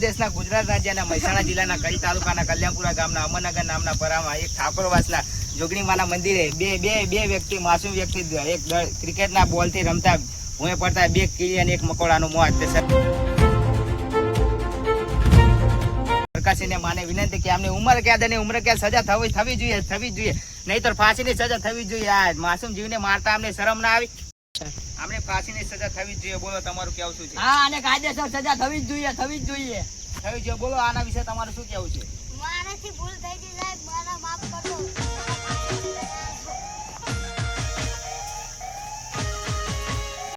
ગુજરાત રાજ્યના મહેસાણા જિલ્લાના કડી તાલુકાના કલ્યાણપુરા ગામના, અમરનગર નામના પરામાં એક ઠાકોરવાસના જોગણીમાના મંદિરે બે બે બે વ્યક્તિ, માસૂમ વ્યક્તિ, એક ક્રિકેટના બોલથી રમતા ભૂંએ પડતા બે કીડી અને એક મકોડાનું મોત તે માને વિનંતી કે આમની ઉંમર ક્યાં અને ઉંમર ક્યાં સજા થવી થવી જોઈએ થવી જોઈએ. તો ફાંસીની સજા થવી જોઈએ આ માસૂમ જીવને મારતા અમને શરમ ના આવી. આમને ફાંસીની સજા થવી જોઈએ. બોલો, તમારું કેવું શું છે? હા, અને કાયદેસર સજા થવી જ જોઈએ, થવી જ જોઈએ. થયું છે બોલો આના વિશે તમારું શું કહેવું છે?